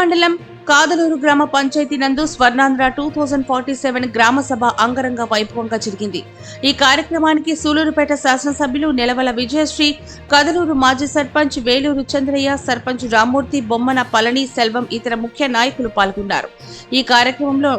మండలం కాదలూరు గ్రామ పంచాయతీ నందు Swarnandhra two thousand forty seven గ్రామ సభ అంగరంగ వైభవంగా జరిగింది. ఈ కార్యక్రమానికి సూలూరుపేట శాసనసభ్యులు నెలవల విజయశ్రీ కదలూరు మాజీ సర్పంచ్ వేలూరు చంద్రయ్య సర్పంచ్ రామ్మూర్తి బొమ్మన పళని సెల్వం ఇతర ముఖ్య నాయకులు పాల్గొన్నారు. ఈ కార్యక్రమంలో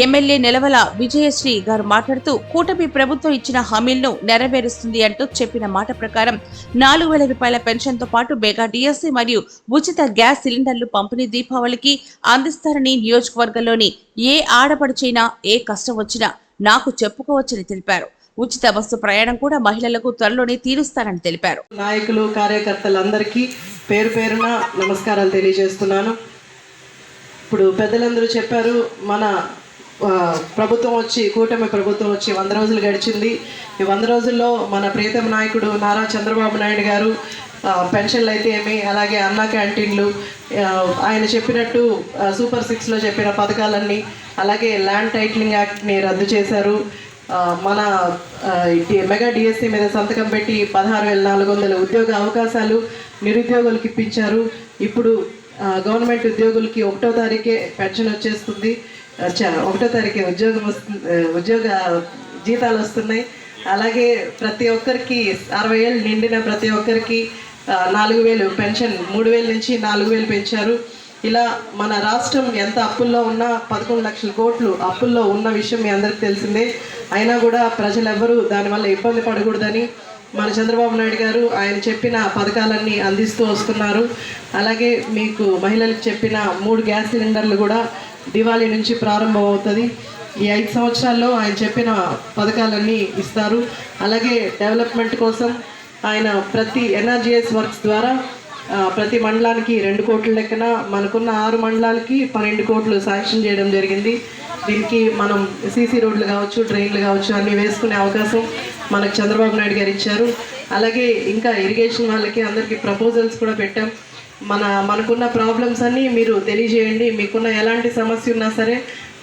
ఎమ్మెల్యే నిలవల విజయశ్రీ గారు మాట్లాడుతూ కూటమి ప్రభుత్వం ఇచ్చిన హామీలను నెరవేరుస్తుంది అంటూ చెప్పిన మాట ప్రకారం నాలుగు వేల రూపాయల పెన్షన్తో పాటు మెగా డిఎస్సి మరియు ఉచిత గ్యాస్ సిలిండర్లు పంపిణీ దీపావళికి అందిస్తారని నియోజకవర్గంలోని ఏ ఆడపడుచైనా ఏ కష్టం వచ్చినా నాకు చెప్పుకోవచ్చని తెలిపారు. ఉచిత బస్సు ప్రయాణం కూడా మహిళలకు త్వరలోనే తీరుస్తానని తెలిపారు. నాయకులు కార్యకర్తలందరికీ పేరు పేరున నమస్కారాలు తెలియజేస్తున్నాను. ఇప్పుడు పెద్దలందరూ చెప్పారు మన ప్రభుత్వం వచ్చి కూటమి ప్రభుత్వం వచ్చి వంద రోజులు గడిచింది. ఈ వంద రోజుల్లో మన ప్రీతం నాయకుడు నారా చంద్రబాబు నాయుడు గారు పెన్షన్లు అయితే ఏమి అలాగే అన్నా క్యాంటీన్లు ఆయన చెప్పినట్టు సూపర్ సిక్స్లో చెప్పిన పథకాలన్నీ అలాగే ల్యాండ్ టైటిలింగ్ యాక్ట్ని రద్దు చేశారు. మన మెగా డిఎస్సి మీద సంతకం పెట్టి పదహారు వేల నాలుగు వందల ఉద్యోగ అవకాశాలు నిరుద్యోగులకు ఇప్పించారు. ఇప్పుడు గవర్నమెంట్ ఉద్యోగులకి ఒకటో తారీఖే పెన్షన్ వచ్చేస్తుంది. ఒకటో తారీఖు ఉద్యోగం వస్తుంది ఉద్యోగ జీతాలు వస్తున్నాయి. అలాగే ప్రతి ఒక్కరికి అరవై ఏళ్ళు నిండిన ప్రతి ఒక్కరికి నాలుగు వేలు పెన్షన్ మూడు వేల నుంచి నాలుగు వేలు పెంచారు. ఇలా మన రాష్ట్రం ఎంత అప్పుల్లో ఉన్నా పదకొండు లక్షల కోట్లు అప్పుల్లో ఉన్న విషయం మీ అందరికీ తెలిసిందే. అయినా కూడా ప్రజలెవ్వరూ దానివల్ల ఇబ్బంది పడకూడదని మన చంద్రబాబు నాయుడు గారు ఆయన చెప్పిన పథకాలన్నీ అందిస్తూ వస్తున్నారు. అలాగే మీకు మహిళలకు చెప్పిన మూడు గ్యాస్ సిలిండర్లు కూడా దివాళీ నుంచి ప్రారంభం అవుతుంది ఈ ఐదు సంవత్సరాల్లో ఆయన చెప్పిన పథకాలన్నీ ఇస్తారు. అలాగే డెవలప్మెంట్ కోసం ఆయన ప్రతి ఎన్ఆర్జిఎస్ వర్క్స్ ద్వారా ప్రతి మండలానికి రెండు కోట్ల లెక్కన మనకున్న ఆరు మండలాలకి పన్నెండు కోట్లు శాంక్షన్ చేయడం జరిగింది. దీనికి మనం సీసీ రోడ్లు కావచ్చు ట్రైన్లు కావచ్చు అన్నీ వేసుకునే అవకాశం మనకు చంద్రబాబు నాయుడు గారు ఇచ్చారు. అలాగే ఇంకా ఇరిగేషన్ వాళ్ళకి అందరికీ ప్రపోజల్స్ కూడా పెట్టాం. మన మనకున్న ప్రాబ్లమ్స్ అన్నీ మీరు తెలియజేయండి. మీకున్న ఎలాంటి సమస్య ఉన్నా సరే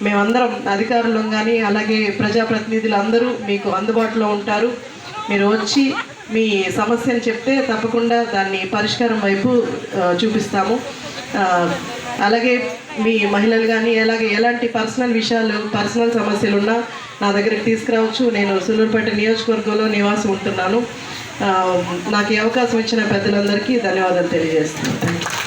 మేమందరం అధికారులం కానీ అలాగే ప్రజాప్రతినిధులు అందరూ మీకు అందుబాటులో ఉంటారు. మీరు వచ్చి మీ సమస్యను చెప్తే తప్పకుండా దాన్ని పరిష్కారం వైపు చూపిస్తాము. అలాగే మీ మహిళలు కానీ అలాగే ఎలాంటి పర్సనల్ విషయాలు పర్సనల్ సమస్యలు ఉన్నా నా దగ్గరికి తీసుకురావచ్చు. నేను సులూరుపేట నియోజకవర్గంలో నివాసం ఉంటున్నాను. నాకు ఈ అవకాశం ఇచ్చిన పెద్దలందరికీ ధన్యవాదాలు తెలియజేస్తున్నాను. Thank you